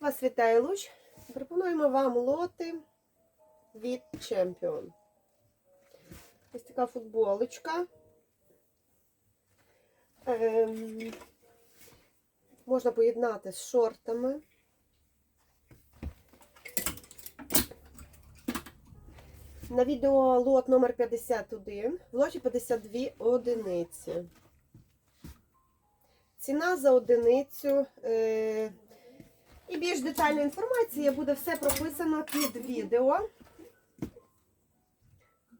Вас вітає Луч. Пропонуємо вам лоти від Champion. Ось така футболочка. Ем, можна поєднати з шортами. На відео лот номер 51, в лоті 52 одиниці. Ціна за одиницю. І більш детальна інформація буде все прописано під відео.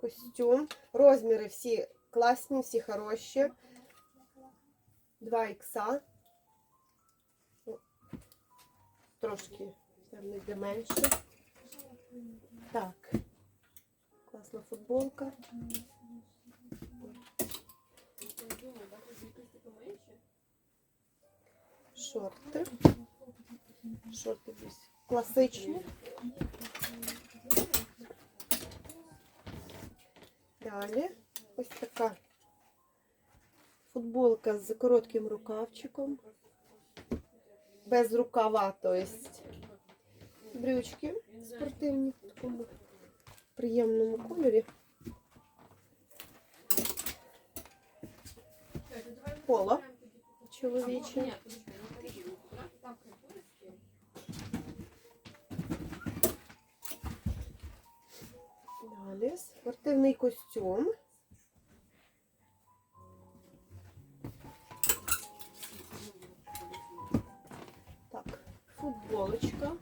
Костюм. Розміри всі класні, всі хороші. 2 ікса. Ну, Трошки там йде менше. Так. Класна футболка. Шорти. Шорти десь класичні. Далі ось така футболка з коротким рукавчиком. Без рукава, то есть брючки спортивні в такому приємному кольорі. Поло чоловіче. Далі спортивний костюм. Так, футболочка.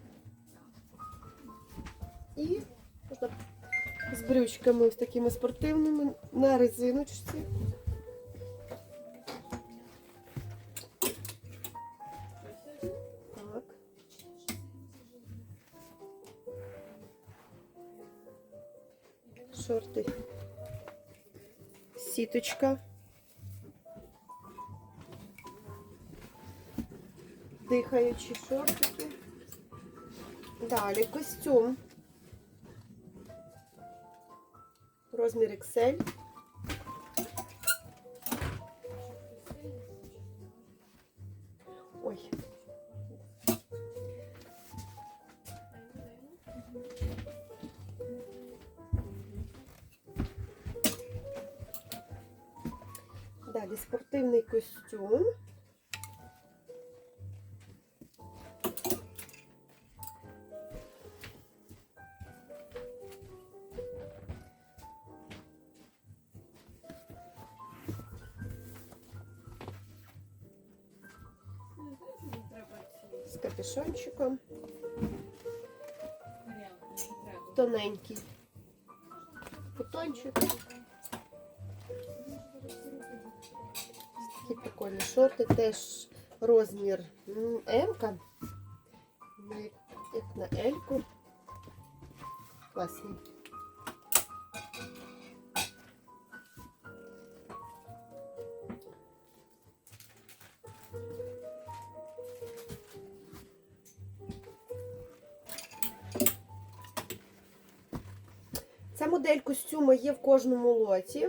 І можна з брючками ось такими спортивними на резиночці. Шорти. Сіточка. Дихаючі шортики. Далі костюм. Розмір XL. Далі спортивний костюм. З капюшончиком. Тоненький. Бутончик. Прикольні шорти, теж розмір м, М-ка. Ну, як- на L-ку. Класні. Ця модель костюму є в кожному лоті.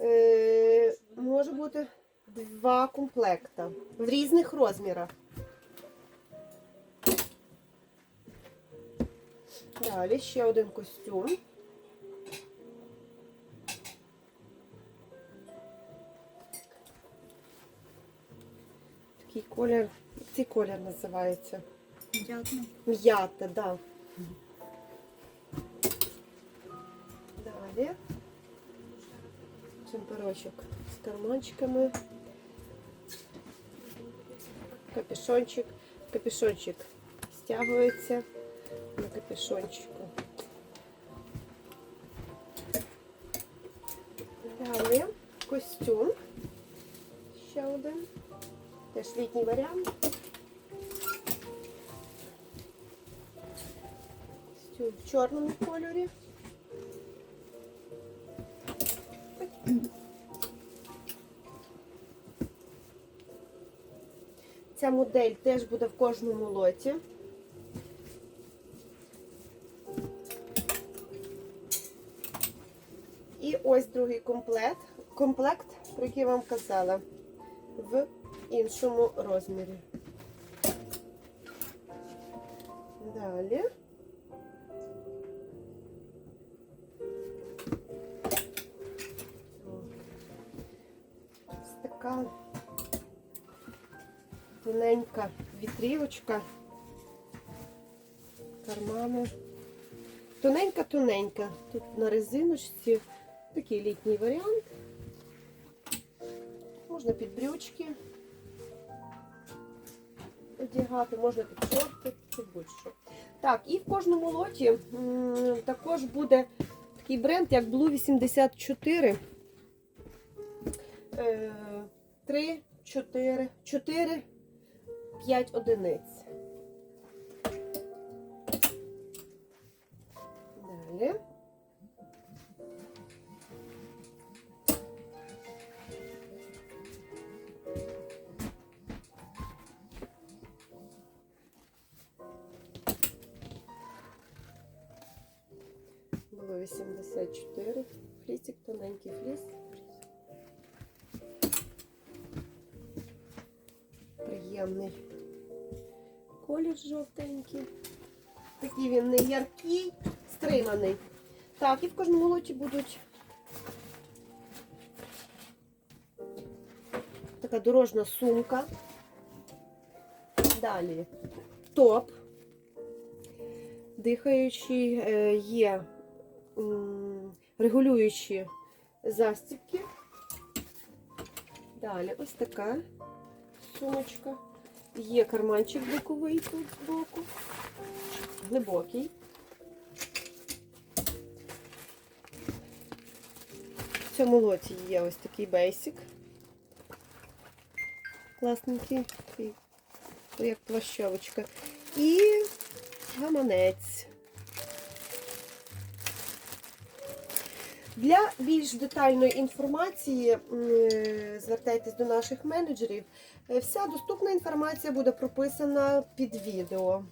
Е, може бути два комплекта в різних розмірах. Далі ще один костюм. Такий колір, як цей колір називається? Дякую. М'ята, да. Далі. Чемперочок з карманчиками. Капюшончик. Капюшончик стягується на капюшончику. Далі костюм. Ще один. Теж літній варіант. Костюм в чорному кольорі. Ця модель теж буде в кожному лоті. І ось другий комплект, комплект, про який я вам казала, в іншому розмірі. Далі. Тоненька вітрівочка. Кармани. Тоненька-тоненька. Тут на резиночці такий літній варіант. Можна під брючки одягати, можна під шорти, під будь-що. Так, і в кожному лоті також буде такий бренд, як Blue 84. Е, 3, 4, 4, 5 одиниць. Далі. Було 84. Флісик, тоненький фліс. Приємний колір жовтенький. Такий він не яркий, стриманий. Так, і в кожному лоті будуть така дорожна сумка. Далі топ. Дихаючий е, є регулюючі застібки. Далі ось така сумочка. Є карманчик боковий тут збоку, глибокий. В цьому лоті є ось такий бейсик. Класненький, як плащовочка. І гаманець. Для більш детальної інформації е, звертайтесь до наших менеджерів. Е, Вся доступна інформація буде прописана під відео.